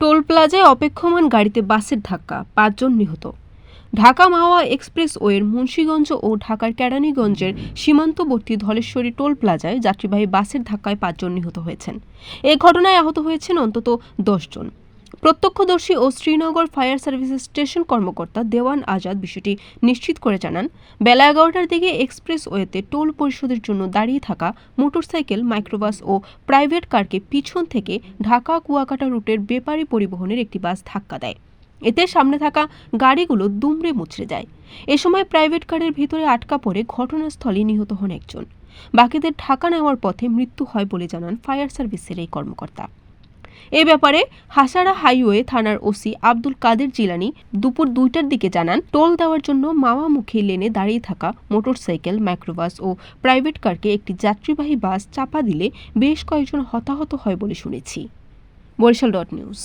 Toll প্লাজায় অপেক্ষমান গাড়িতে বাসের ধাক্কা, পাঁচজন নিহত। ঢাকা মাওয়া এক্সপ্রেসওয়ের মুন্সীগঞ্জ ও ঢাকার কেরানীগঞ্জের সীমান্তবর্তী ধলেশ্বরী টোল প্লাজায় যাত্রীবাহী বাসের ধাক্কায় পাঁচজন নিহত হয়েছেন। এ ঘটনায় আহত হয়েছেন অন্তত জন প্রত্যক্ষদর্শী ও শ্রীনগর ফায়ার সার্ভিসেস স্টেশন কর্মকর্তা দেওয়ান আজাদ বিষয়টি নিশ্চিত করে জানান, বেলা এগারোটার দিকে এক্সপ্রেসওয়েতে টোল পরিশোধের জন্য দাঁড়িয়ে থাকা মোটরসাইকেল, মাইক্রোবাস ও প্রাইভেট কারকে পিছন থেকে ঢাকা কুয়াকাটা রুটের বেপারি পরিবহনের একটি বাস ধাক্কা দেয়। এতে সামনে থাকা গাড়িগুলো দুমড়ে মুচড়ে যায়। এ সময় প্রাইভেট কারের ভিতরে আটকা পড়ে ঘটনাস্থলে নিহত হন একজন। বাকিদের ঢাকা নেওয়ার পথে মৃত্যু হয় বলে জানান ফায়ার সার্ভিসের এই কর্মকর্তা। এ ব্যাপারে হাসারা হাইওয়ে থানার ওসি আব্দুল কাদের জিলানি দুপুর দুইটার দিকে জানান, টোল দেওয়ার জন্য মাওয়ামুখী লেনে দাঁড়িয়ে থাকা মোটরসাইকেল মাইক্রোবাস ও প্রাইভেট কারকে একটি যাত্রীবাহী বাস চাপা দিলে বেশ কয়েকজন হতাহত হয় বলে শুনেছি। Barishal dot news.